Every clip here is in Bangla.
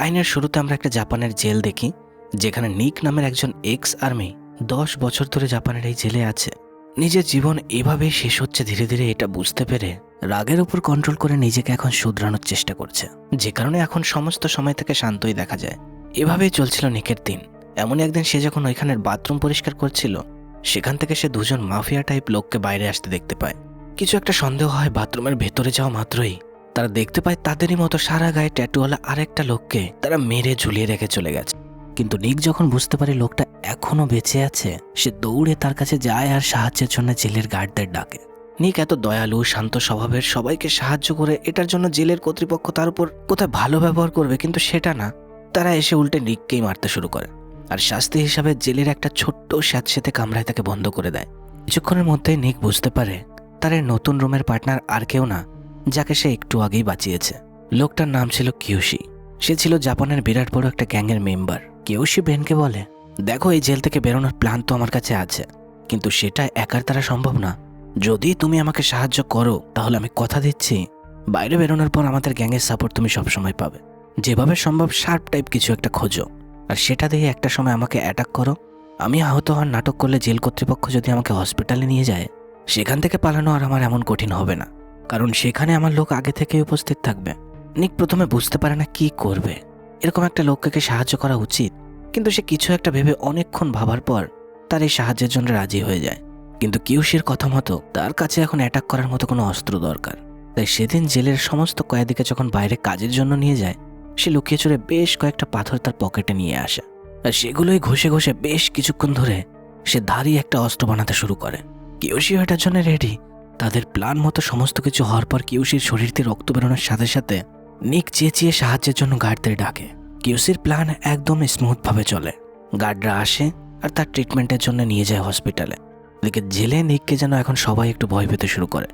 কাহিনীর শুরুতে আমরা একটা জাপানের জেল দেখি, যেখানে নিক নামের একজন এক্স আর্মি দশ বছর ধরে জাপানের এই জেলে আছে। নিজের জীবন এভাবেই শেষ হচ্ছে ধীরে ধীরে, এটা বুঝতে পেরে রাগের উপর কন্ট্রোল করে নিজেকে এখন শুধরানোর চেষ্টা করছে। যে কারণে এখন সমস্ত সময় থেকে শান্তই দেখা যায়। এভাবেই চলছিল নিকের দিন। এমনই একদিন সে যখন ওইখানের বাথরুম পরিষ্কার করছিল, সেখান থেকে সে দুজন মাফিয়া টাইপ লোককে বাইরে আসতে দেখতে পায়। কিছু একটা সন্দেহ হয় বাথরুমের ভেতরে যাওয়া মাত্রই। তারা দেখতে পায় তাদেরই মতো সারা গায়ে ট্যাটুওয়ালা আরেকটা লোককে তারা মেরে ঝুলিয়ে রেখে চলে গেছে। কিন্তু নিক যখন বুঝতে পারে লোকটা এখনও বেঁচে আছে, সে দৌড়ে তার কাছে যায় আর সাহায্যের জন্য জেলের গার্ডদের ডাকে। নিক এত দয়ালু, শান্ত স্বভাবের, সবাইকে সাহায্য করে এটার জন্য জেলের কর্তৃপক্ষ তার উপর কোথায় ভালো ব্যবহার করবে, কিন্তু সেটা না। তারা এসে উল্টে নিককেই মারতে শুরু করে আর শাস্তি হিসাবে জেলের একটা ছোট্ট স্যাঁতসেতে কামরায় তাকে বন্ধ করে দেয়। কিছুক্ষণের মধ্যেই নিক বুঝতে পারে, তার নতুন রুমের পার্টনার আর কেউ না। যাকে সে একটু আগেই বাঁচিয়েছে। লোকটার নাম ছিল কিউশি। সে ছিল জাপানের বিরাট বড় একটা গ্যাংয়ের মেম্বার। কিউশি বেনকে বলে, দেখো, এই জেল থেকে বেরোনোর প্ল্যান তো আমার কাছে আছে। কিন্তু সেটা একার দ্বারা সম্ভব না। যদি তুমি আমাকে সাহায্য করো, তাহলে আমি কথা দিচ্ছি। বাইরে বেরোনোর পর আমাদের গ্যাংয়ের সাপোর্ট তুমি সবসময় পাবে। যেভাবে সম্ভব শার্প টাইপ কিছু একটা খোঁজো। আর সেটা দিয়ে একটা সময় আমাকে অ্যাটাক করো। আমি আহত হওয়ার নাটক করলে জেল কর্তৃপক্ষ যদি আমাকে হসপিটালে নিয়ে যায়, সেখান থেকে পালানো আর আমার এমন কঠিন হবে না। কারণ সেখানে আমার লোক আগে থেকে উপস্থিত থাকবে। নিক প্রথমে বুঝতে পারে না কি করবে। এরকম একটা লোককে সাহায্য করা উচিত? কিন্তু সে কিছু একটা ভেবে অনেকক্ষণ ভাবার পর তার এই সাহায্যের জন্য রাজি হয়ে যায়। কিন্তু কিউশির কথা মতো তার কাছে এখন অ্যাটাক করার মতো কোনো অস্ত্র দরকার। তাই সেদিন জেলের সমস্ত কয়েদিকে যখন বাইরে কাজের জন্য নিয়ে যায়, সে লুকিয়ে চড়ে বেশ কয়েকটা পাথর তার পকেটে নিয়ে আসে। আর সেগুলোই ঘষে ঘষে বেশ কিছুক্ষণ ধরে সে ধারি একটা অস্ত্র বানাতে শুরু করে। কিউশি এটার জন্য রেডি তাদের প্ল্যান মতো সমস্ত কিছু হওয়ার পর কিউসির শরীর দিয়ে রক্ত বেরোনোর সাথে সাথে নিক চেঁচিয়ে সাহায্যের জন্য গার্ডদের ডাকে। কিউসির প্ল্যান একদম স্মুথভাবে চলে। গার্ডরা আসে আর তার ট্রিটমেন্টের জন্য নিয়ে যায় হসপিটালে। এদিকে জেলে নিককে যেন এখন সবাই একটু ভয় পেতে শুরু করে।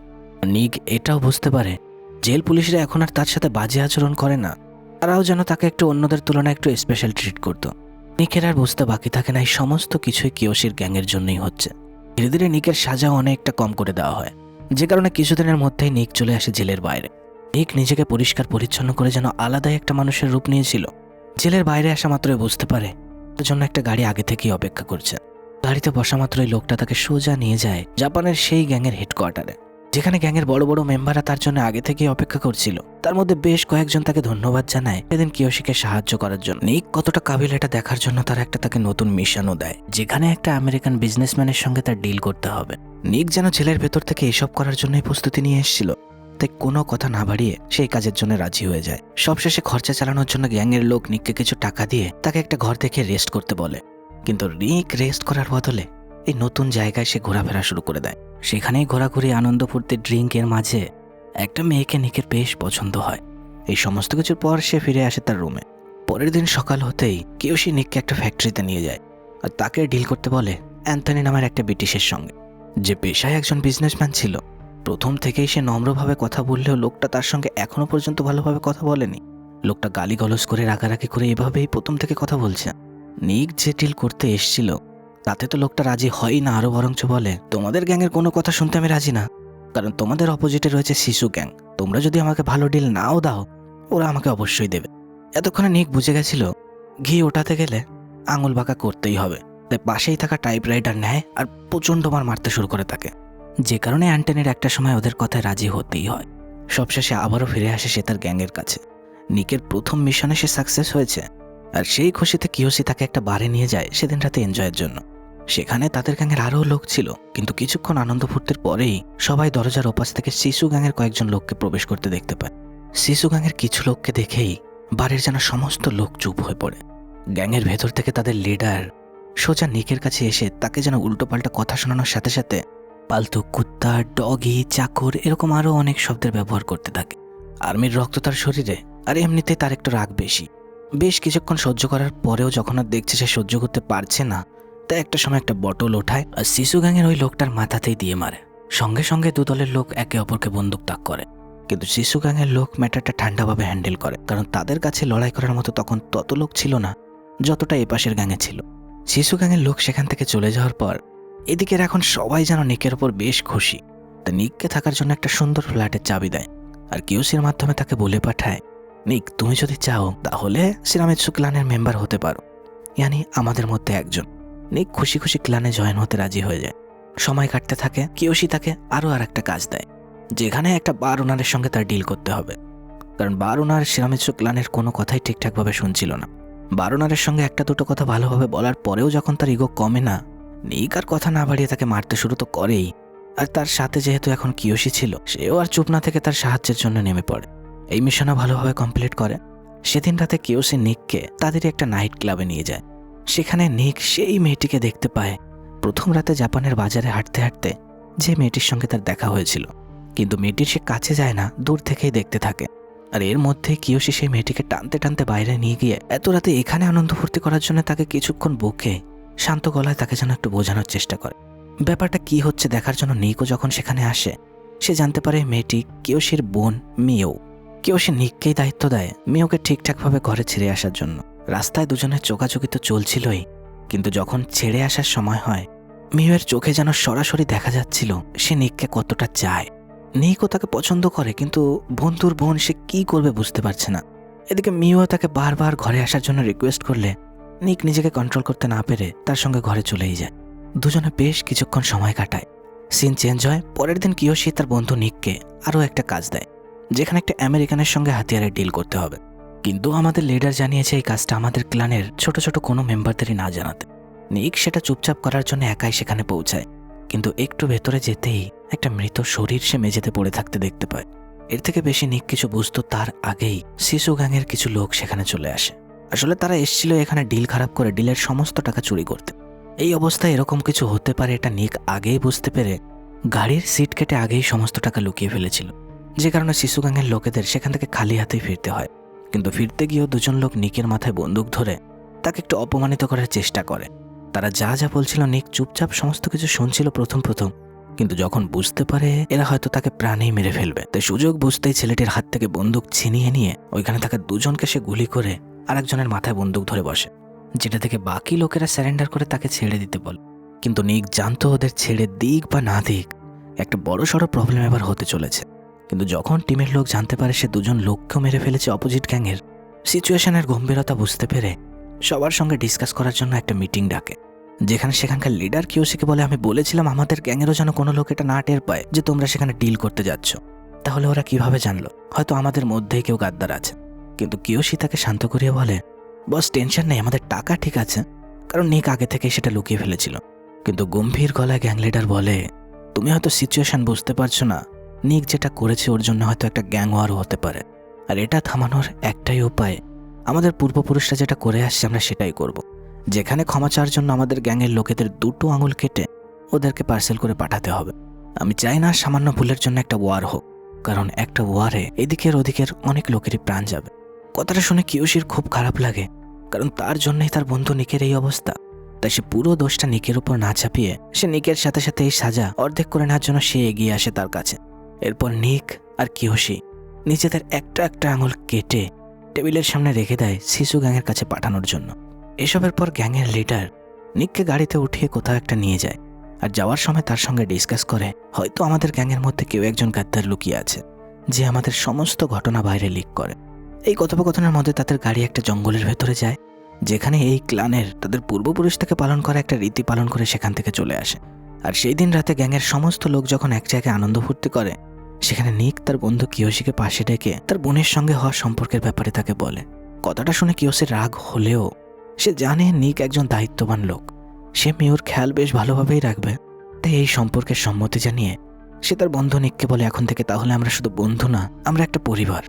নিক এটাও বুঝতে পারে, জেল পুলিশরা এখন আর তার সাথে বাজে আচরণ করে না। তারাও যেন তাকে একটু অন্যদের তুলনায় একটু স্পেশাল ট্রিট করতো। নিকের আর বুঝতে বাকি থাকে না, এই সমস্ত কিছুই কিওসির গ্যাংয়ের জন্যই হচ্ছে। ধীরে ধীরে নিকের সাজাও অনেকটা কম করে দেওয়া হয়। যে কারণে কিছুদিনের মধ্যেই নিক চলে আসে জেলের বাইরে। নিক নিজেকে পরিষ্কার পরিচ্ছন্ন করে যেন আলাদাই একটা মানুষের রূপ নিয়েছিল। জেলের বাইরে আসা মাত্রই বুঝতে পারে, তার জন্য একটা গাড়ি আগে থেকেই অপেক্ষা করছে। গাড়িতে বসা মাত্রই লোকটা তাকে সোজা নিয়ে যায় জাপানের সেই গ্যাংয়ের হেডকোয়ার্টারে। যেখানে গ্যাংয়ের বড় বড় মেম্বাররা তার জন্য আগে থেকেই অপেক্ষা করছিল। তার মধ্যে বেশ কয়েকজন তাকে ধন্যবাদ জানায়, সেদিন কিয়সিকে সাহায্য করার জন্য। নিক, কতটা কাবিল এটা দেখার জন্য তার একটা তাকে নতুন মিশনও দেয়, যেখানে একটা আমেরিকান বিজনেসম্যানের সঙ্গে তার ডিল করতে হবে। নিক যেন ছেলের ভেতর থেকে এসব করার জন্যই প্রস্তুতি নিয়ে এসেছিল, তাই কোনো কথা না বাড়িয়ে সেই কাজের জন্য রাজি হয়ে যায়। সবশেষে খরচা চালানোর জন্য গ্যাংয়ের লোক নিককে কিছু টাকা দিয়ে তাকে একটা ঘর দেখে রেস্ট করতে বলে। কিন্তু নিক রেস্ট করার বদলে এই নতুন জায়গায় সে ঘোরাফেরা শুরু করে দেয়। সেখানেই ঘোরাঘুরি, আনন্দ ফুর্তি ড্রিঙ্কের মাঝে একটা মেয়েকে নিকের বেশ পছন্দ হয়। এই সমস্ত কিছুর পর সে ফিরে আসে তার রুমে পরের দিন সকাল হতেই কেউ সে নিককে একটা ফ্যাক্টরিতে নিয়ে যায় আর তাকে ডিল করতে বলে অ্যান্থনি নামের একটা ব্রিটিশের সঙ্গে। যে পেশায় একজন বিজনেসম্যান ছিল, প্রথম থেকেই সে নম্রভাবে কথা বললেও লোকটা তার সঙ্গে এখনও পর্যন্ত ভালোভাবে কথা বলেনি। লোকটা গালিগলজ করে রাগারাগি করে এভাবেই প্রথম থেকে কথা বলছে। নিক যে ডিল করতে এসছিল তাতে তো লোকটা রাজি হয়ই না, আরও বরঞ্চ বলে, তোমাদের গ্যাংয়ের কোনো কথা শুনতে আমি রাজি না, কারণ তোমাদের অপোজিটে রয়েছে শিশু গ্যাং। তোমরা যদি আমাকে ভালো ডিল নাও দাও, ওরা আমাকে অবশ্যই দেবে। এতক্ষণে নিক বুঝে গেছিল, ঘি ওঠাতে গেলে আঙুল বাঁকা করতেই হবে। তাই পাশেই থাকা টাইপরাইটার নেয় আর প্রচণ্ড মার মারতে শুরু করে তাকে। যে কারণে অ্যান্টনির একটা সময় ওদের কথায় রাজি হতেই হয়। সবশেষে আবারও ফিরে আসে সে তার গ্যাংয়ের কাছে। নিকের প্রথম মিশনে সে সাকসেস হয়েছে, আর সেই খুশিতে কিওসি তাকে একটা বারে নিয়ে যায় সেদিন রাতে এনজয়ের জন্য। সেখানে তাদের গ্যাংয়ের আরও লোক ছিল, কিন্তু কিছুক্ষণ আনন্দ ফুর্তির পরেই সবাই দরজার ওপাশ থেকে শিশু গ্যাংয়ের কয়েকজন লোককে প্রবেশ করতে দেখতে পায়। শিশু গ্যাংয়ের কিছু লোককে দেখেই বাড়ির যেন সমস্ত লোক চুপ হয়ে পড়ে। গ্যাংয়ের ভেতর থেকে তাদের লিডার সোজা নিকের কাছে এসে তাকে যেন উল্টোপাল্টা কথা শোনানোর সাথে সাথে পালতু কুত্তা, ডগি, চাকর এরকম আরও অনেক শব্দের ব্যবহার করতে থাকে। আর্মির রক্ত তার শরীরে, আর এমনিতে তার একটু রাগ বেশি। বেশ কিছুক্ষণ সহ্য করার পরেও যখন আর দেখছে সে সহ্য করতে পারছে না তাই একটা সময় একটা বটল ওঠায় আর শিশু গ্যাংয়ের ওই লোকটার মাথাতেই দিয়ে মারে। সঙ্গে সঙ্গে দু দলের লোক একে অপরকে বন্দুক তাক করে। কিন্তু শিশু গ্যাংয়ের লোক ম্যাটারটা ঠান্ডাভাবে হ্যান্ডেল করে, কারণ তাদের কাছে লড়াই করার মতো তখন তত লোক ছিল না, যতটা এপাশের গ্যাংয়ে ছিল। শিশু গ্যাংয়ের লোক সেখান থেকে চলে যাওয়ার পর এদিকের এখন সবাই যেন নিকের ওপর বেশ খুশি। তা নিককে থাকার জন্য একটা সুন্দর ফ্ল্যাটের চাবি দেয়, আর কিউসির মাধ্যমে তাকে বলে পাঠায়, নিক, তুমি যদি চাও, তাহলে সিরামিৎসু ক্লানের মেম্বার হতে পারো। ইয়ানি, আমাদের মধ্যে একজন। নিক খুশি খুশি ক্লানে জয়েন হতে রাজি হয়ে যায়। সময় কাটতে থাকে কিয়সি তাকে আরও আর একটা কাজ দেয়, যেখানে একটা বার ওনারের সঙ্গে তার ডিল করতে হবে। কারণ বার ওনার সিরামিৎসু ক্লানের কোনো কথাই ঠিকঠাকভাবে শুনছিল না। বার ওনারের সঙ্গে একটা দুটো কথা ভালোভাবে বলার পরেও যখন তার ইগো কমে না, নিক আর কথা না বাড়িয়ে তাকে মারতে শুরু তো করেই। আর তার সাথে যেহেতু এখন কিয়সি ছিল, সেও আর চুপ না থেকে তার সাহায্যের জন্য নেমে পড়ে। এই মিশনও ভালোভাবে কমপ্লিট করে। সেদিন রাতে কিওসি নিককে তাদেরই একটা নাইট ক্লাবে নিয়ে যায়। সেখানে নিক সেই মেয়েটিকে দেখতে পায়। প্রথম রাতে জাপানের বাজারে হাঁটতে হাঁটতে যে মেয়েটির সঙ্গে তার দেখা হয়েছিল। কিন্তু মেয়েটির সে কাছে যায় না, দূর থেকেই দেখতে থাকে। আর এর মধ্যে কিয়সি সেই মেয়েটিকে টানতে টানতে বাইরে নিয়ে গিয়ে এত রাতে এখানে আনন্দ ফুর্তি করার জন্য তাকে কিছুক্ষণ বকে শান্ত গলায় তাকে যেন একটু বোঝানোর চেষ্টা করে। ব্যাপারটা কি হচ্ছে দেখার জন্য নিকও যখন সেখানে আসে, সে জানতে পারে মেয়েটি কিয়সির বোন মিও। কিয়সি নিককেই দায়িত্ব দেয় মিওকে ঠিকঠাকভাবে ঘরে ছেড়ে আসার জন্য। রাস্তায় দুজনের চোখাচোখি তো চলছিলই, কিন্তু যখন ছেড়ে আসার সময় হয় মিওয়ের চোখে যেন সরাসরি দেখা যাচ্ছিল সে নিককে কতটা চায়। নিকও তাকে পছন্দ করে, কিন্তু বন্ধুর বোন সে কি করবে বুঝতে পারছে না। এদিকে মিও তাকে বারবার ঘরে আসার জন্য রিকোয়েস্ট করলে নিক নিজেকে কন্ট্রোল করতে না পেরে তার সঙ্গে ঘরে চলেই যায়। দুজনে বেশ কিছুক্ষণ সময় কাটায়। সিন চেঞ্জ হয়, পরের দিন কিয়োশি তার বন্ধু নিককে আরও একটা কাজ দেয়, যেখানে একটা আমেরিকানের সঙ্গে হাতিয়ারের ডিল করতে হবে। কিন্তু আমাদের লিডার জানিয়েছে এই কাজটা আমাদের ক্লানের ছোট ছোট কোনো মেম্বারদেরই না জানাতে। নিক সেটা চুপচাপ করার জন্য একাই সেখানে পৌঁছায়। কিন্তু একটু ভেতরে যেতেই একটা মৃত শরীর সে মেঝেতে পড়ে থাকতে দেখতে পায়। এর থেকে বেশি নিক কিছু বুঝতো তার আগেই শিশু গ্যাংয়ের কিছু লোক সেখানে চলে আসে। আসলে তারা এসেছিল এখানে ডিল খারাপ করে ডিলের সমস্ত টাকা চুরি করতে। এই অবস্থায় এরকম কিছু হতে পারে এটা নিক আগেই বুঝতে পেরে গাড়ির সিট কেটে আগেই সমস্ত টাকা লুকিয়ে ফেলেছিল। যে কারণে শিশু গ্যাংয়ের লোকেদের সেখান থেকে খালি হাতেই ফিরতে হয়। কিন্তু ফিরতে গিয়েও দুজন লোক নিকের মাথায় বন্দুক ধরে তাকে একটু অপমানিত করার চেষ্টা করে। তারা যা যা বলছিল, নিক চুপচাপ সমস্ত কিছু শুনছিল প্রথম প্রথম। কিন্তু যখন বুঝতে পারে, এরা হয়তো তাকে প্রাণেই মেরে ফেলবে। তাই সুযোগ বুঝতেই ছেলেটির হাত থেকে বন্দুক ছিনিয়ে নিয়ে ওইখানে থাকা দুজনকে সে গুলি করে আরেকজনের মাথায় বন্দুক ধরে বসে, যেটা থেকে বাকি লোকেরা স্যারেন্ডার করে তাকে ছেড়ে দিতে বল। কিন্তু নিক জানতো ওদের ছেড়ে দিক বা না দিক, একটা বড় সড়ো প্রবলেম এবার হতে চলেছে। কিন্তু যখন টিমের লোক জানতে পারে সে দুজন লোককেও মেরে ফেলেছে অপোজিট গ্যাংয়ের, সিচুয়েশনের গম্ভীরতা বুঝতে পেরে সবার সঙ্গে ডিসকাস করার জন্য একটা মিটিং ডাকে, যেখানে সেখানকার লিডার কিওসিকে বলে, আমি বলেছিলাম আমাদের গ্যাংয়েরও যেন কোনো লোক এটা না টের পায় যে তোমরা সেখানে ডিল করতে যাচ্ছ। তাহলে ওরা কীভাবে জানলো? হয়তো আমাদের মধ্যেই কেউ গাদ্দার আছে। কিন্তু কিওসি তাকে শান্ত করিয়ে বলে, বস, টেনশন নেই, আমাদের টাকা ঠিক আছে। কারণ নিক আগে থেকে সেটা লুকিয়ে ফেলেছিল। কিন্তু গম্ভীর গলায় গ্যাং লিডার বলে, তুমি হয়তো সিচুয়েশন বুঝতে পারছ না। নিক যেটা করেছে ওর জন্য হয়তো একটা গ্যাং ওয়ারও হতে পারে। আর এটা থামানোর একটাই উপায়, আমাদের পূর্বপুরুষরা যেটা করে আসছে আমরা সেটাই করব। যেখানে ক্ষমা চাওয়ার জন্য আমাদের গ্যাংয়ের লোকেদের দুটো আঙুল কেটে ওদেরকে পার্সেল করে পাঠাতে হবে। আমি চাই না সামান্য ভুলের জন্য একটা ওয়ার হোক, কারণ একটা ওয়ারে এদিকের ওদিকের অনেক লোকেরই প্রাণ যাবে। কথাটা শুনে কিয়সির খুব খারাপ লাগে, কারণ তার জন্যই তার বন্ধু নিকের এই অবস্থা। তাই সে পুরো দোষটা নিকের উপর না চাপিয়ে সে নিকের সাথে সাথে এই সাজা অর্ধেক করে নেওয়ার জন্য সে এগিয়ে আসে তার কাছে। এরপর নিক আর কিয়সি নিজেদের একটা একটা আঙুল কেটে টেবিলের সামনে রেখে দেয় শিশু গ্যাংয়ের কাছে পাঠানোর জন্য। এসবের পর গ্যাংয়ের লিডার নিককে গাড়িতে উঠিয়ে কোথাও একটা নিয়ে যায় আর যাওয়ার সময় তার সঙ্গে ডিসকাস করে, হয়তো আমাদের গ্যাংয়ের মধ্যে কেউ একজন গাদ্দার লুকিয়ে আছে যে আমাদের সমস্ত ঘটনা বাইরে লিক করে। এই কথোপকথনের মধ্যে তাদের গাড়ি একটা জঙ্গলের ভেতরে যায়, যেখানে এই ক্লানের তাদের পূর্বপুরুষ থেকে পালন করা একটা রীতি পালন করে সেখান থেকে চলে আসে। আর সেই দিন রাতে গ্যাংয়ের সমস্ত লোক যখন এক জায়গায় আনন্দ ফুর্তি করে, সেখানে নিক তার বন্ধু কিয়সিকে পাশে ডেকে তার বোনের সঙ্গে হওয়া সম্পর্কের ব্যাপারে তাকে বলে। কথাটা শুনে কিয়সের রাগ হলেও সে জানে নিক একজন দায়িত্ববান লোক। সে মেয়র খেয়াল বেশ ভালোভাবেই রাখবে। তাই এই সম্পর্কের সম্মতি জানিয়ে সে তার বন্ধু নিককে বলে, এখন থেকে তাহলে আমরা শুধু বন্ধু না, আমরা একটা পরিবার।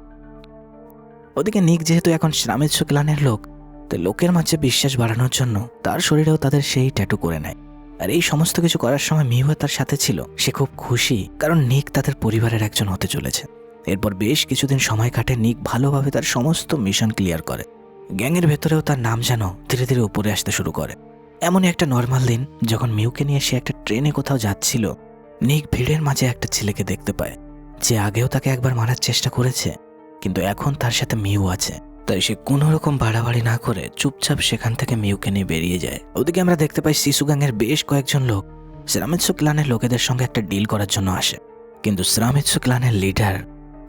ওদিকে নিক যেহেতু এখন শ্রামেচ্ছ ক্লানের লোক, তাই লোকের মাঝে বিশ্বাস বাড়ানোর জন্য তার শরীরেও তাদের সেই ট্যাটু করে নেয়। আর এই সমস্ত কিছু করার সময় মিহুয়া তার সাথে ছিল। সে খুব খুশি, কারণ নিক তাদের পরিবারের একজন হতে চলেছে। এরপর বেশ কিছুদিন সময় কাটে, নিক ভালোভাবে তার সমস্ত মিশন ক্লিয়ার করে। গ্যাংয়ের ভেতরেও তার নাম যেন ধীরে ধীরে উপরে আসতে শুরু করে। এমনই একটা নর্মাল দিন, যখন মিউকে নিয়ে সে একটা ট্রেনে কোথাও যাচ্ছিল, নিক ভিড়ের মাঝে একটা ছেলেকে দেখতে পায়। যে আগেও তাকে একবার মারার চেষ্টা করেছে, কিন্তু এখন তার সাথে মিউ আছে। তাই সে কোনো রকম বাড়াবাড়ি না করে চুপচাপ সেখান থেকে মিউকে নিয়ে বেরিয়ে যায়। ওদিকে আমরা দেখতে পাই শিশু গ্যাংয়ের বেশ কয়েকজন লোক। শ্রামিৎসু ক্লানের লোকেদের সঙ্গে একটা ডিল করার জন্য আসে। কিন্তু শ্রামিৎসু ক্লানের লিডার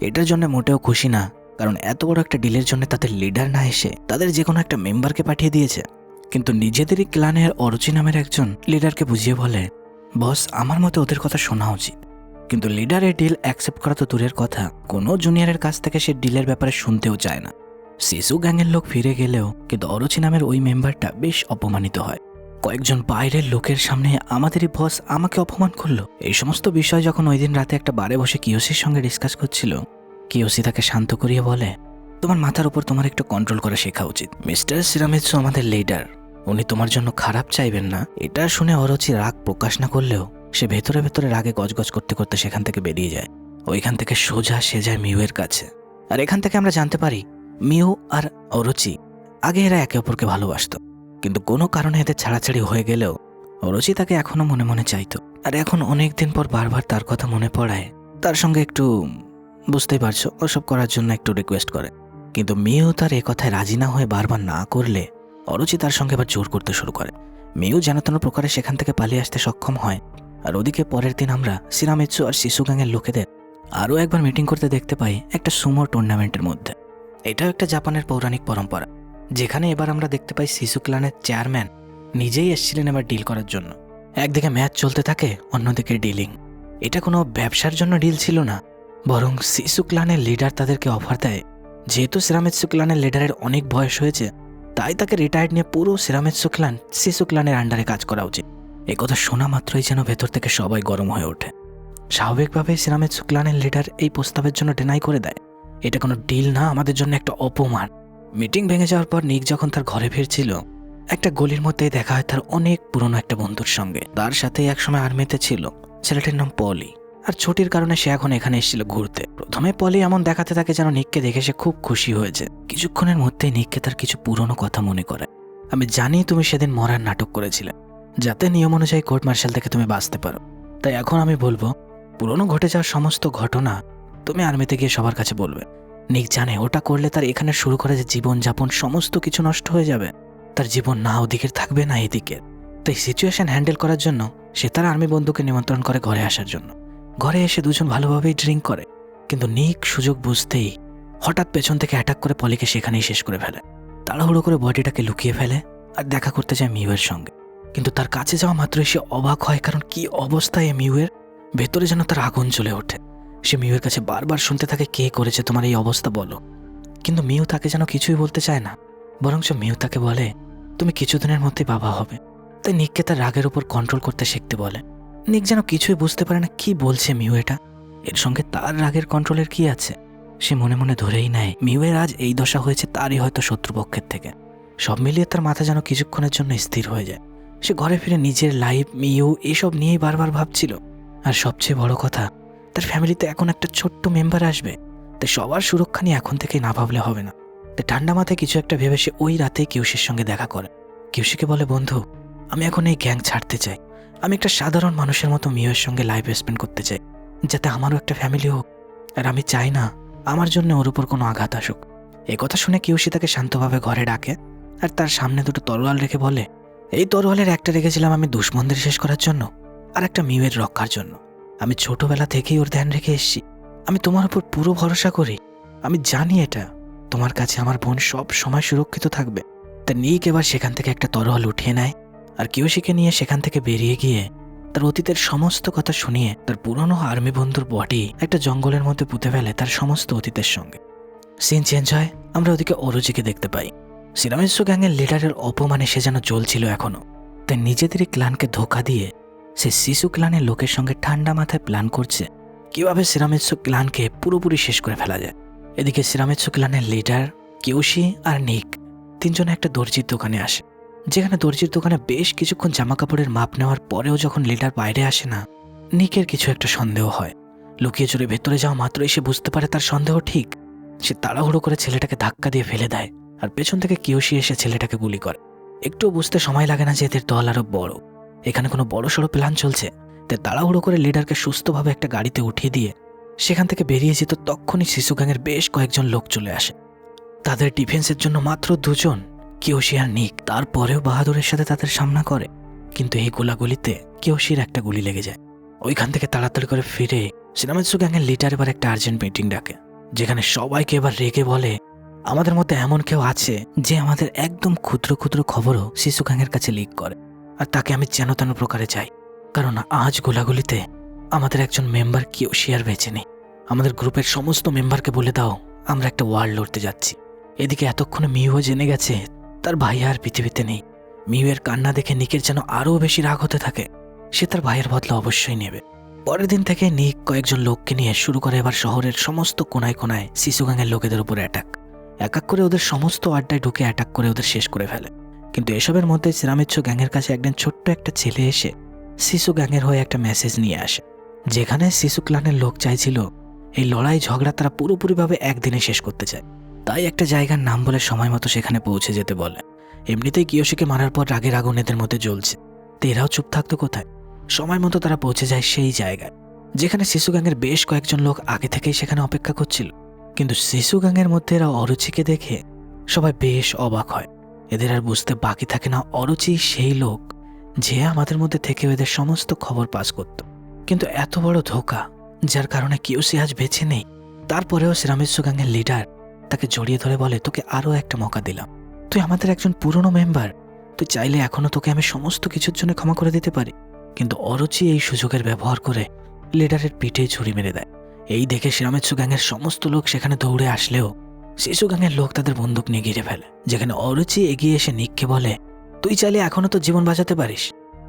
এটার জন্য মোটেও খুশি না, কারণ এত বড় একটা ডিলের জন্য তাদের লিডার না এসে তাদের যে কোনো একটা মেম্বারকে পাঠিয়ে দিয়েছে। কিন্তু নিজেদেরই ক্লানের অরুচি নামের একজন লিডারকে বুঝিয়ে বলে, বস, আমার মতে ওদের কথা শোনা উচিত। কিন্তু লিডারের ডিল অ্যাকসেপ্ট করা তো দূরের কথা। কোনো জুনিয়রের কাছ থেকে সে ডিলের ব্যাপারে শুনতেও চায় না। শিশু গ্যাংয়ের লোক ফিরে গেলেও কিন্তু অরুচি নামের ওই মেম্বারটা বেশ অপমানিত হয়। কয়েকজন বাইরের লোকের সামনে আমাদেরই বস আমাকে অপমান করল। এই সমস্ত বিষয় যখন ওই দিন রাতে একটা বারে বসে কিওসির সঙ্গে ডিসকাস করছিল কিওসি তাকে শান্ত করিয়ে বলে, তোমার মাথার উপর তোমার একটু কন্ট্রোল করা শেখা উচিত। মিস্টার সিরামিৎসু আমাদের লিডার উনি তোমার জন্য খারাপ চাইবেন না। এটা শুনে অরুচি রাগ প্রকাশ না করলেও সে ভেতরে ভেতরে রাগে গজগজ করতে করতে সেখান থেকে বেরিয়ে যায়। ওইখান থেকে সোজা সে যায় মিউয়ের কাছে। আর এখান থেকে আমরা জানতে পারি মিউ আর অরুচি আগে এরা একে অপরকে ভালোবাসত। কিন্তু কোনো কারণে এদের ছাড়াছাড়ি হয়ে গেলেও অরুচি তাকে এখনও মনে মনে চাইত। আর এখন অনেক দিন পর বারবার তার কথা মনে পড়ায়, তার সঙ্গে একটু বুঝতেই পারছ, ওসব করার জন্য একটু রিকোয়েস্ট করে। কিন্তু মিউ তার এ কথায় রাজি না হয়ে বারবার না করলে অরুচি তার সঙ্গে আবার জোর করতে শুরু করে। মেয়েও যেন তেন প্রকারে সেখান থেকে পালিয়ে আসতে সক্ষম হয়। আর ওদিকে পরের দিন আমরা সিরামিৎসু আর শিশু গ্যাংয়ের লোকেদের আরও একবার মিটিং করতে দেখতে পাই একটা সুমো টুর্নামেন্টের মধ্যে। এটাও একটা জাপানের পৌরাণিক পরম্পরা, যেখানে এবার আমরা দেখতে পাই শিশু ক্লানের চেয়ারম্যান নিজেই এসেছিলেন এবার ডিল করার জন্য। একদিকে ম্যাচ চলতে থাকে, অন্যদিকে ডিলিং। এটা কোনো ব্যবসার জন্য ডিল ছিল না, বরং শিশু ক্লানের লিডার তাদেরকে অফার দেয়। যেহেতু সিরামিৎসু ক্লানের লিডারের অনেক বয়স হয়েছে, তাই তাকে রিটায়ার্ড নিয়ে পুরো সিরামিৎসু ক্লান শিশু ক্লানের আন্ডারে কাজ করা উচিত। এ কথা শোনা মাত্রই যেন ভেতর থেকে সবাই গরম হয়ে ওঠে। স্বাভাবিকভাবেই সিরামিৎসু ক্লানের লিডার এই প্রস্তাবের জন্য ডিনাই করে দেয়। এটা কোনো ডিল না, আমাদের জন্য একটা অপমান। মিটিং ভেঙে যাওয়ার পর নিক যখন তার ঘরে ফিরছিল, একটা গলির মধ্যেই দেখা হয় তার অনেক পুরনো একটা বন্ধুর সঙ্গে। তার সাথে একসময় আর্মিতে ছিল, ছেলেটির নাম পলি। আর ছুটির কারণে সে এখন এখানে এসেছিল ঘুরতে। প্রথমে পলি এমন দেখাতে থাকে যেন নিককে দেখে সে খুব খুশি হয়েছে। কিছুক্ষণের মধ্যেই নিককে তার কিছু পুরনো কথা মনে করে। আমি জানি তুমি সেদিন মরার নাটক করেছিলে। যাতে নিয়ম অনুযায়ী কোর্ট মার্শাল থেকে তুমি বাঁচতে পারো। তাই এখন আমি বলব, পুরনো ঘটে যাওয়া সমস্ত ঘটনা তুমি আর্মিতে গিয়ে সবার কাছে বলবে। নিক জানে, ওটা করলে তার এখানে শুরু করে যে জীবনযাপন সমস্ত কিছু নষ্ট হয়ে যাবে। তার জীবন না ওদিকের থাকবে না এদিকে। তাই সিচুয়েশন হ্যান্ডেল করার জন্য সে তার আর্মি বন্ধুকে নিমন্ত্রণ করে ঘরে আসার জন্য। ঘরে এসে দুজন ভালোভাবেই ড্রিঙ্ক করে। কিন্তু নিক সুযোগ বুঝতেই হঠাৎ পেছন থেকে অ্যাটাক করে পলিকে সেখানেই শেষ করে ফেলে। তাড়াহুড়ো করে বডিটাকে লুকিয়ে ফেলে আর দেখা করতে যায় মিউয়ের সঙ্গে। কিন্তু তার কাছে যাওয়া মাত্রই সে অবাক হয়, কারণ কি অবস্থায় মিউয়ের? ভেতরে যেন তার আগুন চলে ওঠে। সে মিউয়ের কাছে বারবার শুনতে থাকে, কে করেছে তোমার এই অবস্থা বলো? কিন্তু মিউ তাকে যেন কিছুই বলতে চায় না, বরঞ্চ মিউ তাকে বলে, তুমি কিছুদিনের মধ্যে বাবা হবে। তাই নিককে তার রাগের উপর কন্ট্রোল করতে শিখতে বলে। নিক যেন কিছুই বুঝতে পারে না, কি বলছে মিউ এটা? এর সঙ্গে তার রাগের কন্ট্রোলের কি আছে? সে মনে মনে ধরেই নেয়, মিউয়ের আজ এই দশা হয়েছে, তারই হয়তো শত্রুপক্ষের থেকে। সব মিলিয়ে তার মাথা যেন কিছুক্ষণের জন্য স্থির হয়ে যায়। সে ঘরে ফিরে নিজের লাইফ মিউ, এসব নিয়েই বারবার ভাবছিল। আর সবচেয়ে বড় কথা তার ফ্যামিলিতে এখন একটা ছোট্ট মেম্বার আসবে। তাই সবার সুরক্ষা নিয়ে এখন থেকে না ভাবলে হবে না। তাই ঠান্ডা মাথায় কিছু একটা ভেবে সে ওই রাতেই কিউসির সঙ্গে দেখা করে। কিউসিকে বলে, বন্ধু, আমি এখন এই গ্যাং ছাড়তে চাই। আমি একটা সাধারণ মানুষের মতো মিউয়ের সঙ্গে লাইফ স্পেন্ড করতে চাই। যাতে আমারও একটা ফ্যামিলি হোক। আর আমি চাই না আমার জন্য ওর উপর কোনো আঘাত আসুক। এ কথা শুনে কিউসি তাকে শান্তভাবে ঘরে ডাকে আর তার সামনে দুটো তরোয়াল রেখে বলে, এই তরোয়ালের একটা রেখেছিলাম আমি দুশ্মনদের শেষ করার জন্য আর একটা মিউয়ের রক্ষার জন্য। আমি ছোটবেলা থেকেই ওর ধ্যান রেখে এসেছি। আমি তোমার উপর পুরো ভরসা করি। আমি জানি এটা। তোমার কাছে আমার বোন সব সময় সুরক্ষিত থাকবে। তা নিক এবার সেখান থেকে একটা তরোয়াল উঠিয়ে নেয়, আর কিউসিকে নিয়ে সেখান থেকে বেরিয়ে গিয়ে তার অতীতের সমস্ত কথা শুনিয়ে তার পুরনো আর্মি বন্ধুর বডি একটা জঙ্গলের মধ্যে পুঁতে ফেলে তার সমস্ত অতীতের সঙ্গে। সিন চেঞ্জ হয়, আমরা ওদিকে অরুজিকে দেখতে পাই। সিরামিসু গ্যাংয়ের লিডারের অপমানে সে যেন জ্বলছিল এখনও। তাই নিজেদেরই ক্লানকে ধোকা দিয়ে সে শিশু ক্লানের লোকের সঙ্গে ঠান্ডা মাথায় প্ল্যান করছে কীভাবে সিরামিৎসু ক্লানকে পুরোপুরি শেষ করে ফেলা যায়। এদিকে সিরামিৎসু ক্লানের লিডার কিউশি আর নিক তিনজনে একটা দর্জির দোকানে আসে। যেখানে দর্জির দোকানে বেশ কিছুক্ষণ জামা কাপড়ের মাপ নেওয়ার পরেও যখন লিডার বাইরে আসে না, নিকের কিছু একটা সন্দেহ হয়। লুকিয়ে চুরে ভেতরে যাওয়া মাত্রই সে বুঝতে পারে তার সন্দেহ ঠিক। সে তাড়াহুড়ো করে ছেলেটাকে ধাক্কা দিয়ে ফেলে দেয় আর পেছন থেকে কিউশি এসে ছেলেটাকে গুলি করে। একটুও বুঝতে সময় লাগে না যে এদের দল আরও বড়। এখানে কোনো বড় সড়ো প্ল্যান চলছে। তাই তাড়াহুড়ো করে লিডারকে সুস্থভাবে একটা গাড়িতে উঠিয়ে দিয়ে সেখান থেকে বেরিয়ে যেত তখনই শিশু গ্যাংয়ের বেশ কয়েকজন লোক চলে আসে। তাদের ডিফেন্সের জন্য মাত্র দুজন কিওশি আর নিক, তারপরেও বাহাদুরের সাথে তাদের সামনা করে। কিন্তু এই গোলাগুলিতে কিওশির একটা গুলি লেগে যায়। ওইখান থেকে তাড়াতাড়ি করে ফিরে সিনামেৎসু গ্যাংয়ের লিডার এবার একটা আর্জেন্ট মিটিং ডাকে, যেখানে সবাইকে এবার রেগে বলে, আমাদের মধ্যে এমন কেউ আছে যে আমাদের একদম ক্ষুদ্র ক্ষুদ্র খবরও শিশু গ্যাংয়ের কাছে লিক করে। আর তাকে আমি যেন তেন প্রকারে চাই। কারণ আজ গোলাগুলিতে আমাদের একজন মেম্বার কেউ শেয়ার বেঁচে নেই। আমাদের গ্রুপের সমস্ত মেম্বারকে বলে দাও, আমরা একটা ওয়ার্ল্ড লড়তে যাচ্ছি। এদিকে এতক্ষণে মিউও জেনে গেছে, তার ভাই আর পৃথিবীতে নেই। মিউয়ের কান্না দেখে নিকের যেন আরও বেশি রাগ হতে থাকে। সে তার ভাইয়ের বদলা অবশ্যই নেবে। পরের দিন থেকে নিক কয়েকজন লোককে নিয়ে শুরু করে এবার শহরের সমস্ত কোনায় কোনায় শিশু শিশুগাঙের লোকেদের উপর অ্যাটাক এক এক করে ওদের সমস্ত আড্ডায় ঢুকে অ্যাটাক করে ওদের শেষ করে ফেলে। কিন্তু এসবের মধ্যে শ্রীরামেচ্ছ গ্যাংয়ের কাছে একদিন ছোট্ট একটা ছেলে এসে শিশু গ্যাংয়ের হয়ে একটা মেসেজ নিয়ে আসে। যেখানে শিশু ক্লানের লোক চাইছিল এই লড়াই ঝগড়া তারা পুরোপুরিভাবে একদিনে শেষ করতে চায়। তাই একটা জায়গার নাম বলে সময় মতো সেখানে পৌঁছে যেতে বলে। এমনিতেই কিয়সিকে মারার পর রাগের আগুন এদের মধ্যে জ্বলছে। তো এরাও চুপ থাকতো কোথায়? সময় মতো তারা পৌঁছে যায় সেই জায়গায়, যেখানে শিশু গ্যাংয়ের বেশ কয়েকজন লোক আগে থেকেই সেখানে অপেক্ষা করছিল। কিন্তু শিশু গ্যাংয়ের মধ্যে এরা অরুচিকে দেখে সবাই বেশ অবাক হয়। এদের আর বুঝতে বাকি থাকে না অরুচি সেই লোক যে আমাদের মধ্যে থেকে এদের সমস্ত খবর পাস করত। কিন্তু এত বড় ধোকা, যার কারণে কেউ সে আজ বেছে নেই। তারপরেও শ্রীরামেশ্বর গ্যাংয়ের লিডার তাকে জড়িয়ে ধরে বলে, তোকে আরও একটা মকা দিলাম। তুই আমাদের একজন পুরনো মেম্বার তুই চাইলে এখনও তোকে আমি সমস্ত কিছুর জন্য ক্ষমা করে দিতে পারি। কিন্তু অরুচি এই সুযোগের ব্যবহার করে লিডারের পিঠে ছুরি মেরে দেয়। এই দেখে শ্রীরামেচ্ছু গ্যাংয়ের সমস্ত লোক সেখানে দৌড়ে আসলেও শিশু গ্যাংয়ের লোক তাদের বন্দুক নিয়ে ঘিরে ফেলে, যেখানে অরুচি এগিয়ে এসে নিককে বলে, তুই চাইলে এখনও তো জীবন বাঁচাতে পারিস,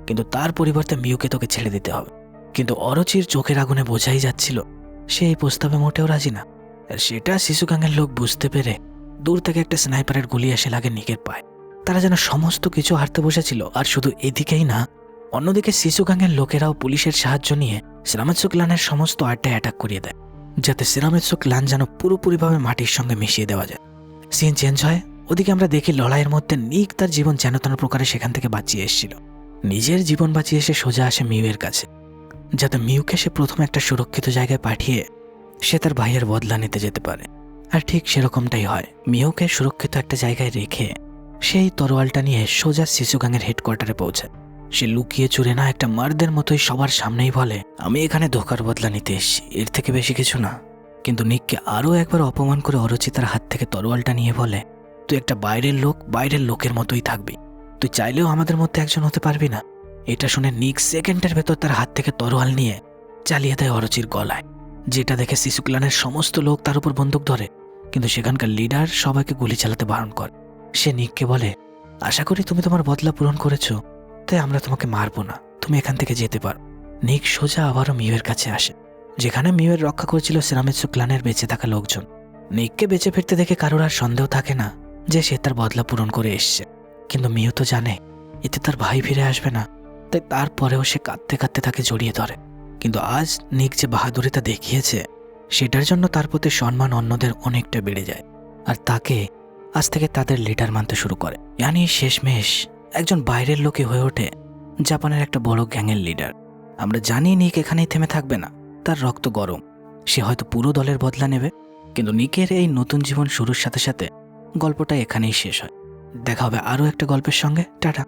কিন্তু তার পরিবর্তে মিউকে তোকে ছেড়ে দিতে হবে। কিন্তু অরুচির চোখের আগুনে বোঝাই যাচ্ছিল, সে এই প্রস্তাবে মোটেও রাজি না। আর সেটা শিশু গ্যাংয়ের লোক বুঝতে পেরে দূর থেকে একটা স্নাইপারের গুলি এসে লাগে নিকের পায়। তারা যেন সমস্ত কিছু হারতে বসেছিল, আর শুধু এদিকেই না, অন্যদিকে শিশু গ্যাংয়ের লোকেরাও পুলিশের সাহায্য নিয়ে শ্রীরামেৎসু ক্লানের সমস্ত আড্ডায় অ্যাটাক করিয়ে দেয়। যাতে সিরামের চোখ ক্লান যেন পুরোপুরিভাবে মাটির সঙ্গে মিশিয়ে দেওয়া যায়। সিন চেঞ্জ হয়, ওদিকে আমরা দেখি লড়াইয়ের মধ্যে নিক তার জীবন যেন তেন প্রকারে সেখান থেকে বাঁচিয়ে এসেছিল। নিজের জীবন বাঁচিয়ে এসে সোজা আসে মিউয়ের কাছে, যাতে মিউকে সে প্রথমে একটা সুরক্ষিত জায়গায় পাঠিয়ে সে তার ভাইয়ের বদলা নিতে যেতে পারে। আর ঠিক সেরকমটাই হয়, মিউকে সুরক্ষিত একটা জায়গায় রেখে সেই তরোয়ালটা নিয়ে সোজা শিশুগাঙের হেডকোয়ার্টারে পৌঁছায়। সে লুকিয়ে চুরে না একটা মার্দের মতোই সবার সামনেই বলে, আমি এখানে ধোকার বদলা নিতে এসেছি, এর থেকে বেশি কিছু না। কিন্তু নিককে আরও একবার অপমান করে অরচিতার হাত থেকে তরোয়ালটা নিয়ে বলে, তুই একটা বাইরের লোক, বাইরের লোকের মতোই থাকবি। তুই চাইলেও আমাদের মধ্যে একজন হতে পারবি না। এটা শুনে নিক সেকেন্ডের ভেতর তার হাত থেকে তরোয়াল নিয়ে চালিয়ে দেয় অরচির গলায়, যেটা দেখে শিশুক্লানের সমস্ত লোক তার উপর বন্দুক ধরে, কিন্তু সেখানকার লিডার সবাইকে গুলি চালাতে বারণ করে। সে নিককে বলে, আশা করি তুমি তোমার বদলা পূরণ করেছ। তাই আমরা তোমাকে মারবো না। তুমি এখান থেকে যেতে পারো। নিক সোজা আবারও মিউয়ের কাছে আসে। যেখানে মিউয়ের রক্ষা করেছিল সেরামেৎসু ক্লানের বেঁচে থাকা লোকজন। নিককে বেঁচে ফিরতে দেখে কারোর আর সন্দেহ থাকে না যে সে তার বদলা পূরণ করে এসছে। কিন্তু মিউ তো জানে, এতে তার ভাই ফিরে আসবে না। তাই তারপরেও সে কাঁদতে কাঁদতে তাকে জড়িয়ে ধরে। কিন্তু আজ নিক যে বাহাদুরিতা দেখিয়েছে, সেটার জন্য তার প্রতি সম্মান অন্যদের অনেকটা বেড়ে যায়। আর তাকে আজ থেকে তাদের লিডার মানতে শুরু করে। ইয়ানি শেষমেশ একজন বাইরের লোকে হয়ে ওঠে, জাপানের একটা বড় গ্যাংয়ের লিডার। আমরা জানি নিক এখানেই থেমে থাকবে না। তার রক্ত গরম। সে হয়তো পুরো দলের বদলা নেবে। কিন্তু নিকের এই নতুন জীবন শুরুর সাথে সাথে গল্পটা এখানেই শেষ হয়। দেখা হবে আরও একটা গল্পের সঙ্গে। টাটা।